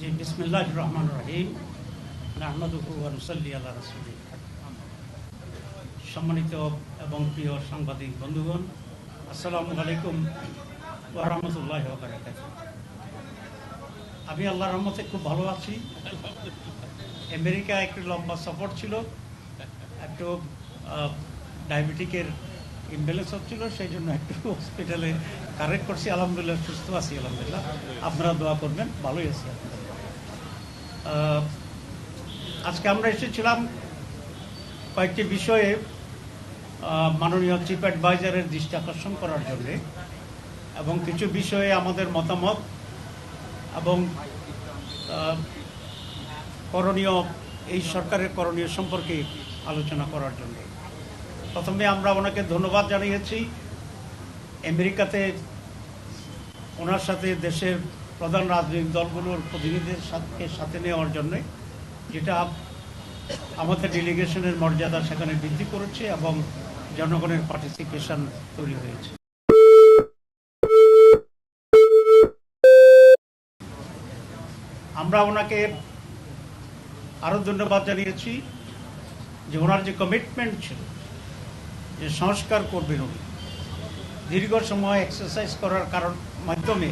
জি বিসমিল্লাহ রহমান রহিম আহমদুহু রসল্লি আল্লাহ রসুলি সম্মানিত এবং প্রিয় সাংবাদিক বন্ধুগণ, আসসালামু আলাইকুম রহমতুল্লাহ আমি আল্লাহ রহমতে খুব ভালো আছি। আমেরিকা একটু লম্বা সফর ছিল। একটু ডায়াবেটিকের ইমব্যালেন্স হচ্ছিল সেই জন্য একটু হসপিটালে কারেক্ট করছি। আলহামদুলিল্লাহ সুস্থ আছি, আলহামদুলিল্লাহ। আপনারা দোয়া করবেন, ভালোই আছি আলহামদুলিল্লাহ। আজকে আমরা এসেছিলাম কয়েকটি বিষয়ে মাননীয় চিফ অ্যাডভাইজারের দৃষ্টি আকর্ষণ করার জন্যে এবং কিছু বিষয়ে আমাদের মতামত এবং করণীয়, এই সরকারের করণীয় সম্পর্কে আলোচনা করার জন্য। প্রথমে আমরা ওনাকে ধন্যবাদ জানিয়েছি। আমেরিকাতে ওনার সাথে দেশের প্রধান রাজনৈতিক দলগুলোর প্রতিনিধিদের সাথে সাথে নেওয়ার জন্য, যেটা আমাদের ডেলিগেশনের মর্যাদা সেখানে বৃদ্ধি করেছে এবং জনগণের পার্টিসিপেশন তৈরি হয়েছে। আমরা ওনাকে আরও ধন্যবাদ জানিয়েছি যে ওনার যে কমিটমেন্ট ছিল, যে সংস্কার করবেন উনি, দীর্ঘ সময় এক্সারসাইজ করার কারণ, মাধ্যমে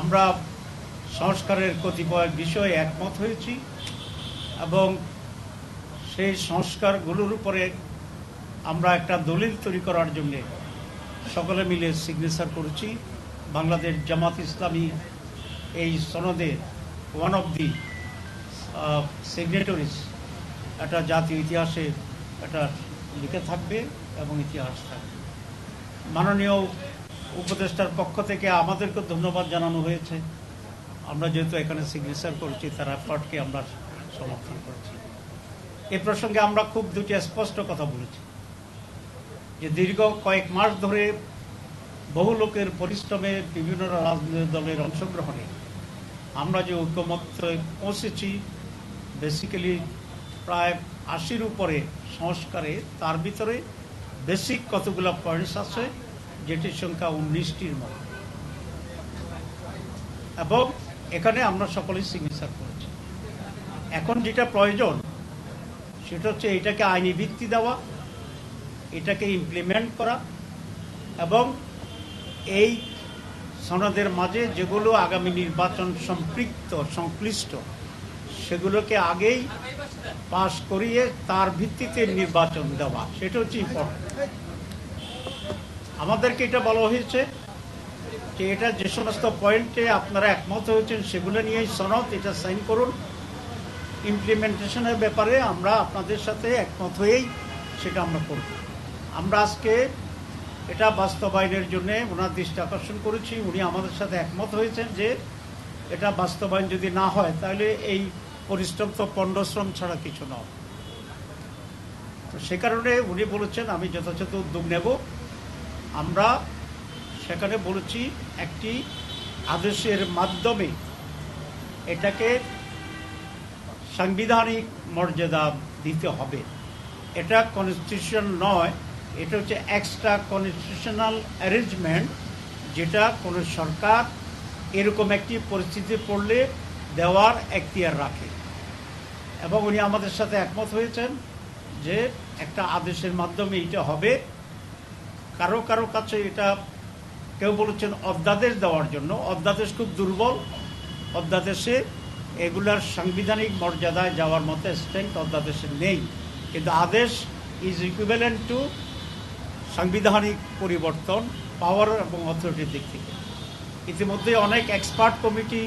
আমরা সংস্কারের কতিপয় বিষয়ে একমত হয়েছি এবং সেই সংস্কারগুলোর উপরে আমরা একটা দলিল তৈরি করার জন্য সকলে মিলে সিগনেচার করেছি। বাংলাদেশ জামাত ইসলামী এই সনদে ওয়ান অফ দি সিগনেটরিজ একটা জাতীয় ইতিহাসে এটা লিখে থাকবে এবং ইতিহাস থাকবে। মাননীয় উপদেষ্টার পক্ষ থেকে আমাদেরকে ধন্যবাদ জানানো হয়েছে। আমরা যেহেতু এখানে সিগনেচার করছি, তার এফার্টকে আমরা সমর্থন করেছি। এ প্রসঙ্গে আমরা খুব দুটি স্পষ্ট কথা বলেছি। যে দীর্ঘ কয়েক মাস ধরে বহু লোকের পরিশ্রমে বিভিন্ন রাজনৈতিক দলের অংশগ্রহণে আমরা যে ঐক্যমত্যে পৌঁছেছি বেসিক্যালি প্রায় আশির উপরে সংস্কারে, তার ভিতরে বেসিক কতগুলো পয়েন্টস আছে যেটির সংখ্যা উনিশটির মতো। এবং এখানে আমরা সকলেই সিগনেচার করেছি। এখন যেটা প্রয়োজন, সেটা হচ্ছে এটাকে আইনি ভিত্তি দেওয়া, এটাকে ইমপ্লিমেন্ট করা এবং এই সনদের মাঝে যেগুলো আগামী নির্বাচন সম্পৃক্ত, সংশ্লিষ্ট, সেগুলোকে আগেই পাশ করিয়ে তার ভিত্তিতে নির্বাচন দেওয়া, সেটা হচ্ছে ইম্পর্টেন্ট আমাদেরকে এটা বলা হয়েছে যে এটা যে সমস্ত পয়েন্টে আপনারা একমত হয়েছেন, সেগুলো নিয়েই সনদ এটা সাইন করুন। ইমপ্লিমেন্টেশনের ব্যাপারে আমরা আপনাদের সাথে একমত হয়েই সেটা আমরা করব। আমরা আজকে এটা বাস্তবায়নের জন্য ওনার দৃষ্টি আকর্ষণ করেছি, উনি আমাদের সাথে একমত হয়েছেন যে এটা বাস্তবায়ন যদি না হয়, তাহলে এই পরিশ্রম তো পণ্ডশ্রম ছাড়া কিছু নয়। তো সে কারণে উনি বলেছেন, আমি যথাযথ উদ্যোগ নেব। আমরা সেখানে বলেছি একটি আদেশের মাধ্যমে এটাকে সাংবিধানিক মর্যাদা দিতে হবে। এটা কনস্টিটিউশন নয়, এটা হচ্ছে এক্সট্রা কনস্টিটিউশনাল অ্যারেঞ্জমেন্ট যেটা কোনো সরকার এরকম একটি পরিস্থিতি পড়লে দেওয়ার এখতিয়ার রাখে। এবং উনি আমাদের সাথে একমত হয়েছেন যে একটা আদেশের মাধ্যমে এটা হবে। কারও কারও কাছে এটা কেউ বলেছেন অধ্যাদেশ দেওয়ার জন্য। অধ্যাদেশ খুব দুর্বল। অধ্যাদেশে এগুলার সাংবিধানিক মর্যাদায় যাওয়ার মতো স্ট্রেংথ অধ্যাদেশে নেই। কিন্তু আদেশ ইজ ইকুইভ্যালেন্ট টু সাংবিধানিক পরিবর্তন পাওয়ার এবং অথরিটির দিক থেকে। ইতিমধ্যে অনেক এক্সপার্ট কমিটি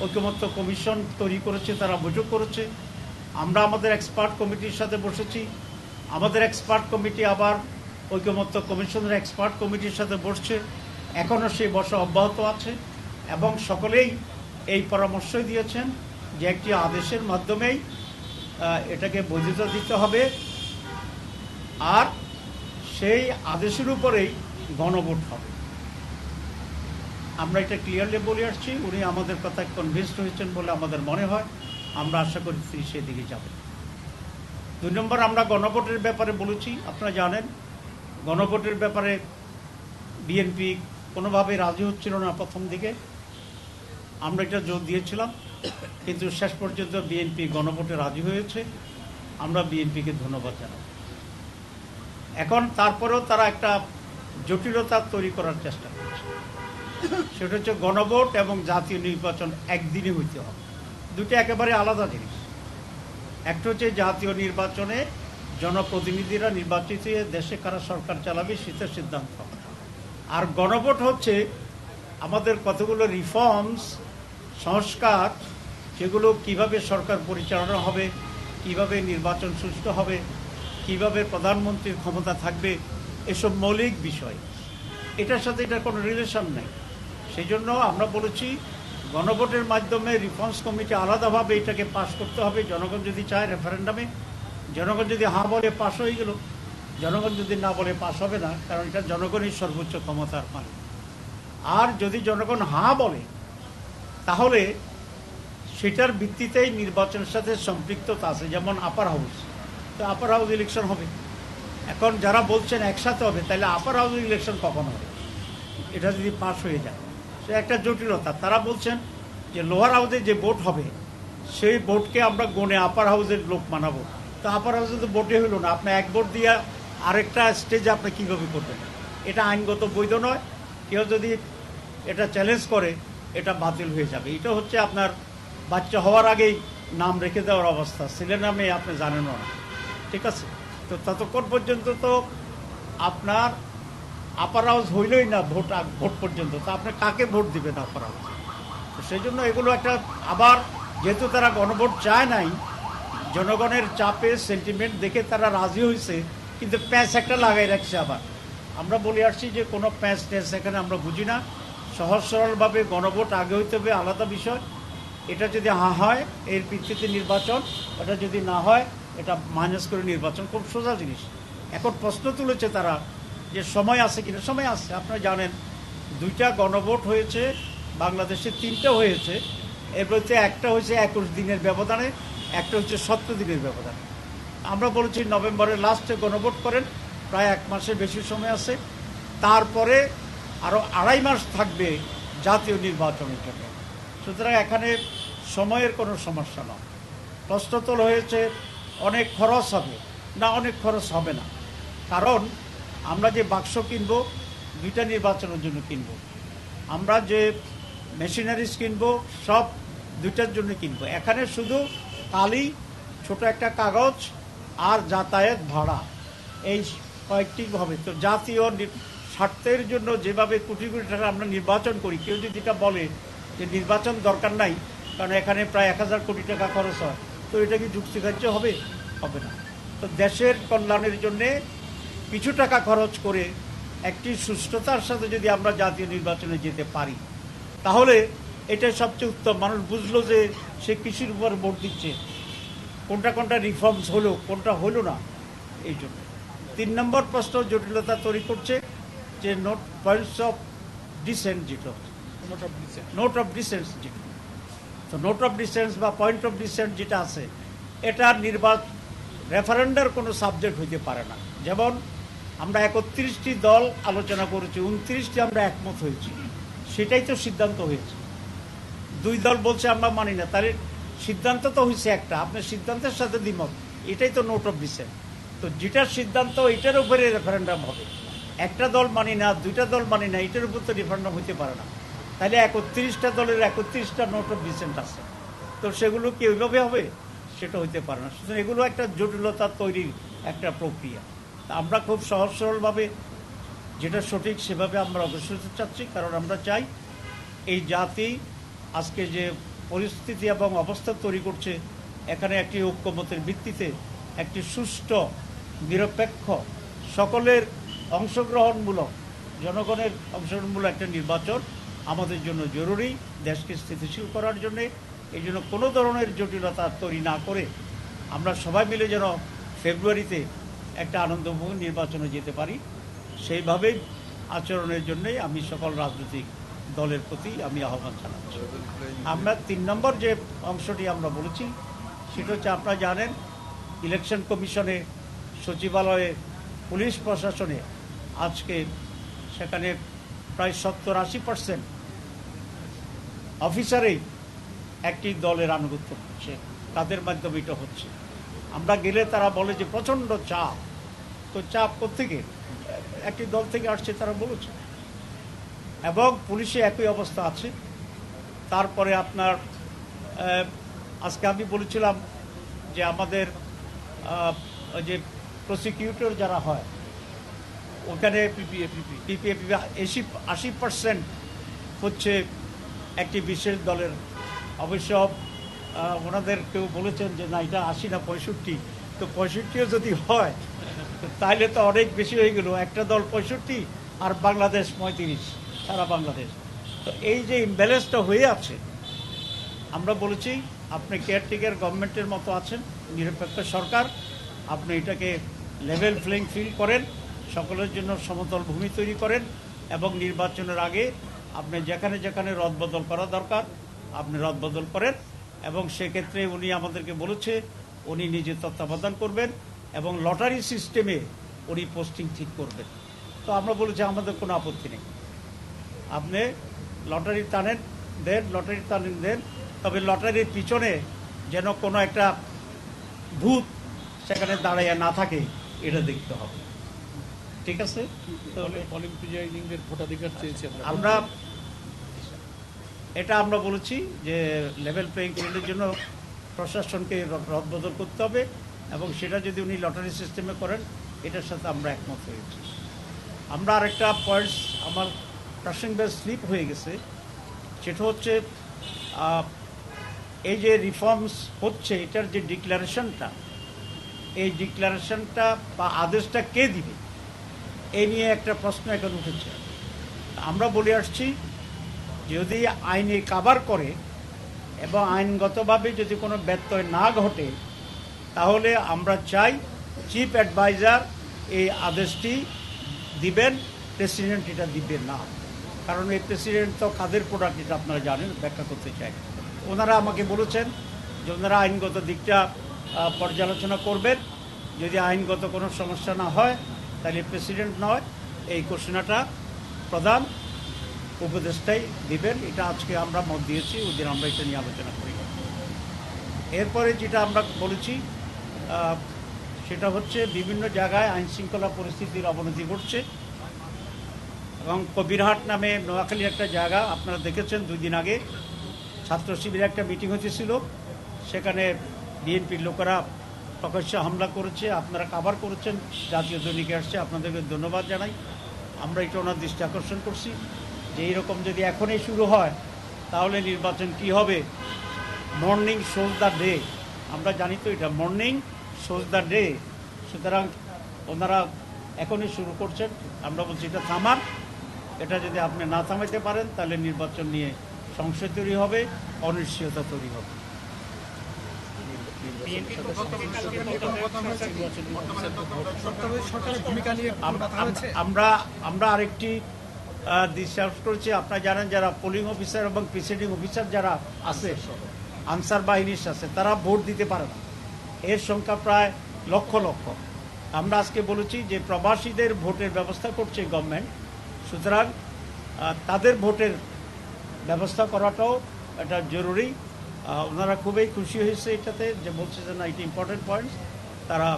ঐক্যমত্য কমিশন তৈরি করেছে, তারা বৈঠক করেছে। আমরা আমাদের এক্সপার্ট কমিটির সাথে বসেছি। আমাদের এক্সপার্ট কমিটি আবার ঐক্যমত্য কমিশনের এক্সপার্ট কমিটির সাথে বসছে। এখনও সেই বসা অব্যাহত আছে এবং সকলেই এই পরামর্শই দিয়েছেন যে একটি আদেশের মাধ্যমেই এটাকে বৈধতা দিতে হবে। আর সেই আদেশের উপরেই গণভোট হবে। আমরা এটা ক্লিয়ারলি বলে আসছি, উনি আমাদের কথা কনভিন্সড হয়েছেন বলে আমাদের মনে হয়। আমরা আশা করি তিনি সেদিকে যাবেন। দুই নম্বর আমরা গণভোটের ব্যাপারে বলেছি, আপনারা জানেন গণভোটের ব্যাপারে বিএনপি কোনোভাবে রাজি হচ্ছিল না প্রথম দিকে। আমরা এটা জোর দিয়েছিলাম, কিন্তু শেষ পর্যন্ত বিএনপি গণভোটে রাজি হয়েছে। আমরা বিএনপিকে ধন্যবাদ জানাই এখন তারপরেও তারা একটা জটিলতা তৈরি করার চেষ্টা করছে। সেটা হচ্ছে গণভোট এবং জাতীয় নির্বাচন একদিনে হইতে হবে। দুটো একেবারে আলাদা জিনিস। একটা হচ্ছে জাতীয় নির্বাচনে জনপ্রতিনিধিরা নির্বাচিত হয়ে দেশে কারা সরকার চালাবে সেটা সিদ্ধান্ত। আর গণভোট হচ্ছে আমাদের কতগুলো রিফর্মস সংস্কার, সেগুলো কীভাবে সরকার পরিচালনা হবে, কীভাবে নির্বাচন সুষ্ঠু হবে, কীভাবে প্রধানমন্ত্রীর ক্ষমতা থাকবে, এসব মৌলিক বিষয়। এটার সাথে এটার কোনো রিলেশন নেই। সেই জন্য আমরা বলেছি, গণভোটের মাধ্যমে রিফর্মস কমিটি আলাদাভাবে এটাকে পাশ করতে হবে। জনগণ যদি চায় রেফারেন্ডামে জনগণ যদি হাঁ বলে পাশ হয়ে গেল, জনগণ যদি না বলে পাশ হবে না, কারণ এটা জনগণই সর্বোচ্চ ক্ষমতার মালিক। আর যদি জনগণ হাঁ বলে, তাহলে সেটার ভিত্তিতেই নির্বাচনের সাথে সম্পৃক্ততা আছে, যেমন আপার হাউস তো আপার হাউস ইলেকশন হবে। এখন যারা বলছেন একসাথে হবে, তাহলে আপার হাউস ইলেকশন কখন হবে? এটা যদি পাস হয়ে যায়। সে একটা জটিলতা। তারা বলছেন যে লোয়ার হাউসে যে ভোট হবে, সেই ভোটকে আমরা গনে আপার হাউসের লোক মানাবো। তো আপার হাউসে তো ভোটে হইল না। আপনি এক ভোট দিয়ে আরেকটা স্টেজে আপনি কীভাবে করবেন এটা আইনগত বৈধ নয়। কেউ যদি এটা চ্যালেঞ্জ করে, এটা বাতিল হয়ে যাবে। এটা হচ্ছে আপনার বাচ্চা হওয়ার আগেই নাম রেখে দেওয়ার অবস্থা। ছেলের নামে আপনি জানেনও না। ঠিক আছে? তো ততক্ষণ পর্যন্ত তো আপনার আপার হাউস হইলই না ভোট ভোট পর্যন্ত। তা আপনি কাকে ভোট দিবেন আপার হাউস সেই জন্য এগুলো একটা আবার, যেহেতু তারা গণভোট চায় নাই জনগণের চাপে সেন্টিমেন্ট দেখে তারা রাজি হয়েছে কিন্তু প্যাঁচ একটা লাগাই রাখছে আবার। আমরা বলে আসছি যে কোনো প্যাঁচ ট্যাঁচ এখানে আমরা বুঝি না। সহজ সরলভাবে গণভোট আগে হইতে হবে, আলাদা বিষয়। এটা যদি হা হয়, এর ভিত্তিতে নির্বাচন। এটা যদি না হয়, এটা মাইনাস করে নির্বাচন। খুব সোজা জিনিস। এখন প্রশ্ন তুলেছে তারা যে সময় আছে কিনা? সময় আছে, আপনারা জানেন। দুইটা গণভোট হয়েছে, বাংলাদেশে তিনটা হয়েছে। এর মধ্যে একটা হয়েছে একুশ দিনের ব্যবধানে। একটা হচ্ছে সত্তর দিনের ব্যবধানে। আমরা বলেছি নভেম্বরের লাস্টে গণভোট করেন, প্রায় এক মাসের বেশি সময় আছে। তারপরে আরও আড়াই মাস থাকবে জাতীয় নির্বাচনের জন্য। সুতরাং এখানে সময়ের কোনো সমস্যা নয়। প্রশ্ন তোলা হয়েছে অনেক খরচ হবে? না, অনেক খরচ হবে না। কারণ আমরা যে বাক্স কিনব দুইটা নির্বাচনের জন্য কিনব, আমরা যে মেশিনারিজ কিনবো, সব দুইটার জন্য কিনবো। এখানে শুধু কালি ছোট একটা কাগজ আর যাতায়াত ভাড়া। এই কয়েকটি হবে। তো জাতীয় স্বার্থের জন্য যেভাবে কোটি কোটি টাকা আমরা নির্বাচন করি, কেউ যদি এটা বলে যে নির্বাচন দরকার নাই, কারণ এখানে প্রায় এক হাজার কোটি টাকা খরচ হয়, তো এটা কি যুক্তিগ্রাহ্য হবে? হবে না। তো দেশের কল্যাণের জন্যে কিছু টাকা খরচ করে একটি সুস্থতার সাথে যদি আমরা জাতীয় নির্বাচনে যেতে পারি, তাহলে এটাই সবচেয়ে উত্তম। মানুষ বুঝলো যে সে কৃষির উপর ভোট দিচ্ছে। কোনটা কোনটা রিফর্মস হলো কোনটা হলো না এই জন্য। তিন নম্বর প্রশ্ন জটিলতা তৈরি করছে যে নোট পয়েন্টস অফ ডিসেন্ট যেটা নোট অফ ডিসেন্স যেটা। তো নোট অফ ডিসেন্স বা পয়েন্ট অফ ডিসেন্ট যেটা আছে এটা নির্বাচন রেফারেন্ডার কোনো সাবজেক্ট হইতে পারে না। যেমন আমরা একত্রিশটি দল আলোচনা করেছি উনত্রিশটি আমরা একমত হয়েছি। সেটাই তো সিদ্ধান্ত হয়েছে। দুই দল বলছে আমরা মানি না। তাহলে সিদ্ধান্ত তো হয়েছে একটা। আপনার সিদ্ধান্তের সাথে দ্বিমত। এটাই তো নোট অফ ডিসেন্ট তো যেটার সিদ্ধান্ত, এটার উপরে রেফারেন্ডাম হবে। একটা দল মানি না, দুইটা দল মানি না, এটার উপর তো রেফারেন্ডাম হইতে পারে না। তাহলে একত্রিশটা দলের একত্রিশটা নোট অফ ডিসেন্ট আছে। তো সেগুলো কি ওইভাবে হবে? সেটা হইতে পারে না। সুতরাং এগুলো একটা জটিলতা তৈরির একটা প্রক্রিয়া। আমরা খুব সহজ সরলভাবে যেটা সঠিক সেভাবে আমরা অগ্রসর চাচ্ছি। কারণ আমরা চাই এই জাতি আজকে যে পরিস্থিতি এবং অবস্থা তৈরি করছে, এখানে একটি ঐক্যমতের ভিত্তিতে একটি সুষ্ঠু, নিরপেক্ষ, সকলের অংশগ্রহণমূলক, জনগণের অংশগ্রহণমূলক একটা নির্বাচন আমাদের জন্য জরুরি, দেশকে স্থিতিশীল করার জন্য। এই জন্য কোনো ধরনের জটিলতা তৈরি না করে আমরা সবাই মিলে যেন ফেব্রুয়ারিতে একটা আনন্দময় নির্বাচনে যেতে পারি। সেইভাবেই আচরণের জন্যই আমি সকল রাজনৈতিক দলের প্রতি আমি আহ্বান জানাচ্ছি। আমরা তিন নম্বর যে অংশটি আমরা বলেছি, সেটা হচ্ছে আপনারা জানেন, ইলেকশন কমিশনে সচিবালয়ে পুলিশ প্রশাসনে আজকে সেখানে প্রায় সত্তর আশি পার্সেন্ট অফিসারেই একটি দলের আনুগত্য করছে। তাদের মাধ্যমে এটা হচ্ছে। আমরা গেলে তারা বলে যে প্রচণ্ড চাপ। তো চাপ কোথেকে একটি দল থেকে আসছে, তারা বলেছে। এবং পুলিশে একই অবস্থা আছে। তারপরে আপনার আজকে আমি বলেছিলাম যে আমাদের যে প্রসিকিউটর যারা হয়, ওখানে পিপিএপি আশি আশি পার্সেন্ট হচ্ছে একটি বিশেষ দলের। অবশ্য ওনাদের কেউ বলেছেন যে না, এটা আশি না পঁয়ষট্টি। তো পঁয়ষট্টিও যদি হয়, তাহলে তো অনেক বেশি হয়ে গেল। একটা দল পঁয়ষট্টি আর বাংলাদেশ পঁয়ত্রিশ। সারা বাংলাদেশ। তো এই যে ইমব্যালেন্সটা হয়ে আছে, আমরা বলেছি আপনি কেয়ারটেকার গভর্নমেন্টের মতো আছেন, নিরপেক্ষ সরকার, আপনি এটাকে লেভেল প্লেইং ফিল্ড করেন, সকলের জন্য সমতল ভূমি তৈরি করেন এবং নির্বাচনের আগে আপনি যেখানে যেখানে রদবদল করা দরকার, আপনি রদবদল করেন এবং সেক্ষেত্রে উনি আমাদেরকে বলেছে, উনি নিজে তত্ত্বাবধান করবেন এবং লটারি সিস্টেমে উনি পোস্টিং ঠিক করবেন। তো আমরা বলেছি আমাদের কোনো আপত্তি নেই। আপনি লটারি টানেন দেন লটারি টানেন দেন। তবে লটারির পিছনে যেন কোনো একটা ভূত সেখানে দাঁড়াইয়া না থাকে এটা দেখতে হবে। ঠিক আছে? তাহলে প্রিজাইডিংদের ভোটাধিকার চেয়েছি আমরা। এটা আমরা বলেছি যে লেভেল প্লেইং ফিল্ডের জন্য প্রশাসনকে রদবদল করতে হবে এবং সেটা যদি উনি লটারি সিস্টেমে করেন এটার সাথে আমরা একমত হয়েছি। আমরা আরেকটা পয়েন্টস আমার প্রাসঙ্গে স্লিপ হয়ে গেছে। সেটা হচ্ছে এই যে রিফর্মস হচ্ছে, এটার যে ডিক্লারেশনটা এই ডিক্লারেশনটা বা আদেশটা কে দিবে? এই নিয়ে একটা প্রশ্ন এখন উঠেছে। আমরা বলে আসছি, যদি আইনে কাবার করে এবং আইনগতভাবে যদি কোনো ব্যত্যয় না ঘটে, তাহলে আমরা চাই চিফ অ্যাডভাইজার এই আদেশটি দিবেন প্রেসিডেন্ট এটা দিবেন না। কারণ এই প্রেসিডেন্ট তো কাদের প্রোডাক্ট এটা আপনারা জানেন, ব্যাখ্যা করতে চাই। ওনারা আমাকে বলেছেন যে ওনারা আইনগত দিকটা পর্যালোচনা করবেন। যদি আইনগত কোনো সমস্যা না হয়, তাহলে প্রেসিডেন্ট নয়। এই ঘোষণাটা প্রধান উপদেষ্টাই দিবেন। এটা আজকে আমরা মত দিয়েছি, ওই দিন আমরা এটা নিয়ে আলোচনা করি। এরপরে যেটা আমরা বলেছি সেটা হচ্ছে বিভিন্ন জায়গায় আইন শৃঙ্খলা পরিস্থিতির অবনতি ঘটছে। এবং কবিরহাট নামে নোয়াখালীর একটা জায়গা, আপনারা দেখেছেন দুই দিন আগে। ছাত্র শিবিরের একটা মিটিং হয়েছিল। সেখানে বিএনপির লোকেরা প্রকাশ্যে হামলা করেছে, আপনারা কাভার করেছেন, জাতীয় দৈনিকে আসছে, আপনাদেরকে ধন্যবাদ জানাই। আমরা এটা ওনার দৃষ্টি আকর্ষণ করছি যে এইরকম যদি এখনই শুরু হয়, তাহলে নির্বাচন কি হবে? মর্নিং শোজ দ্য ডে আমরা জানি তো এটা মর্নিং শোজ দ্য ডে সুতরাং ওনারা এখনই শুরু করছেন। আমরা বলছি এটা থামার এটা যদি আপনি না থামাইতে পারেন, তাহলে নির্বাচন নিয়ে সংশয় তৈরি হবে, অনিশ্চয়তা তৈরি হবে। আমরা আমরা আরেকটি ডিসকাস করেছি। আপনারা জানেন যারা পোলিং অফিসার এবং প্রিসাইডিং অফিসার যারা আছে, আনসার বাহিনীর আছে তারা ভোট দিতে পারে না। এর সংখ্যা প্রায় লক্ষ লক্ষ। আমরা আজকে বলেছি যে প্রবাসীদের ভোটের ব্যবস্থা করছে গভর্নমেন্ট সুতরাং তাদের ভোটের ব্যবস্থা করাটাও এটা জরুরি। ওনারা খুবই খুশি হয়েছে এটাতে, যে বলছে যে না, এটা ইম্পর্টেন্ট পয়েন্টস তারা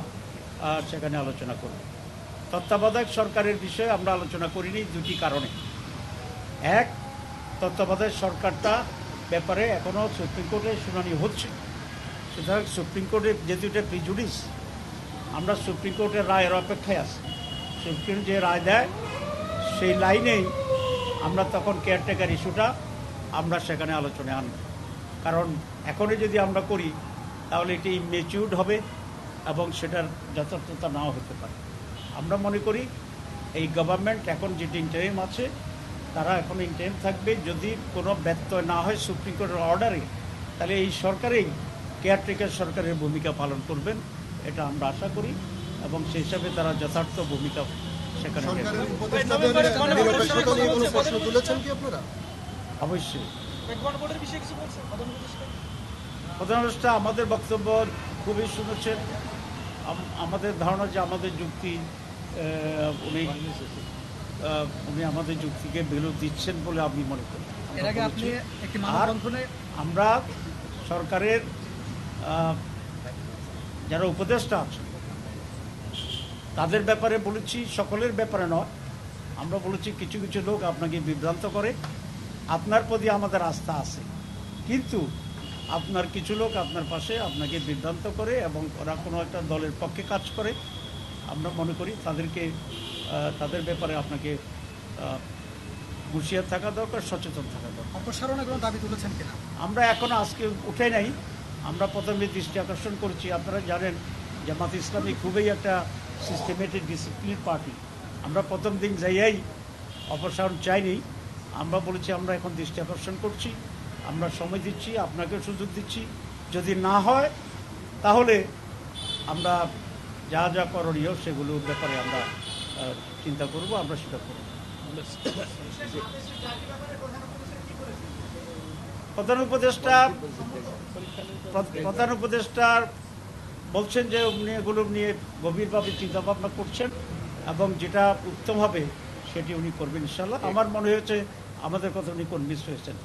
সেখানে আলোচনা করবে। তত্ত্বাবধায়ক সরকারের বিষয়ে আমরা আলোচনা করিনি দুটি কারণে। এক, তত্ত্বাবধায়ক সরকারটা ব্যাপারে এখনও সুপ্রিম কোর্টে শুনানি হচ্ছে। সুতরাং সুপ্রিম কোর্টের যেহেতু এটা প্রিজুডিস আমরা সুপ্রিম কোর্টের রায়ের অপেক্ষায় আছি। সুপ্রিম যে রায় দেয় সেই লাইনেই আমরা তখন কেয়ারটেকার ইস্যুটা আমরা সেখানে আলোচনায় আনব। কারণ এখনই যদি আমরা করি, তাহলে এটি মেচিউর্ড হবে এবং সেটার যথার্থতা নাও হতে পারে। আমরা মনে করি এই গভর্নমেন্ট এখন যেটি ইন্টারিম আছে, তারা এখন ইন্টারিম থাকবে। যদি কোনো ব্যত্যয় না হয় সুপ্রিম কোর্টের অর্ডারে তাহলে এই সরকারেই কেয়ারটেকার সরকারের ভূমিকা পালন করবেন, এটা আমরা আশা করি। এবং সেই হিসাবে তারা যথার্থ ভূমিকা অবশ্যই। প্রধান উপদেষ্টা? প্রধান উপদেষ্টা আমাদের বক্তব্য খুবই শুনেছেন। আম- আমাদের ধারণা যে আমাদের যুক্তি আহ, উনি আহ, উনি আমাদের যুক্তিকে ভ্যালু দিচ্ছেন বলে আমি মনে করি। এর আপনি একটি আর মানববন্ধনে আমরা সরকারের যারা উপদেষ্টা আছে তাদের ব্যাপারে বলেছি সকলের ব্যাপারে নয়। আমরা বলেছি কিছু কিছু লোক আপনাকে বিভ্রান্ত করে। আপনার প্রতি আমাদের আস্থা আছে। কিন্তু আপনার কিছু লোক আপনার পাশে আপনাকে বিভ্রান্ত করে এবং ওরা কোনো একটা দলের পক্ষে কাজ করে। আমরা মনে করি তাদেরকে তাদের ব্যাপারে আপনাকে হুঁশিয়ার থাকা দরকার সচেতন থাকা দরকার। অপসারণের কোনো দাবি তুলেছেন কিনা? আমরা এখনও আজকে উঠে নাই। আমরা প্রথমে দৃষ্টি আকর্ষণ করছি। আপনারা জানেন জামাত ইসলামী খুবই একটা সিস্টেমেটিক ডিসিপ্লিন পার্টি আমরা প্রথম দিন যাইয়াই অপসারণ চাইনি। আমরা বলেছি, আমরা এখন দৃষ্টি আকর্ষণ করছি। আমরা সময় দিচ্ছি, আপনাকেও সুযোগ দিচ্ছি। যদি না হয়, তাহলে আমরা যা যা করণীয় সেগুলোর ব্যাপারে আমরা চিন্তা করব, আমরা সেটা করব। প্রধান উপদেষ্টা প্রধান উপদেষ্টা বলছেন যে উনি এগুলো নিয়ে গভীরভাবে চিন্তাভাবনা করছেন এবং যেটা উত্তম হবে সেটি উনি করবেন ইনশাল্লাহ আমার মনে হয়েছে আমাদের কথা উনি কনভিন্স হয়েছেন।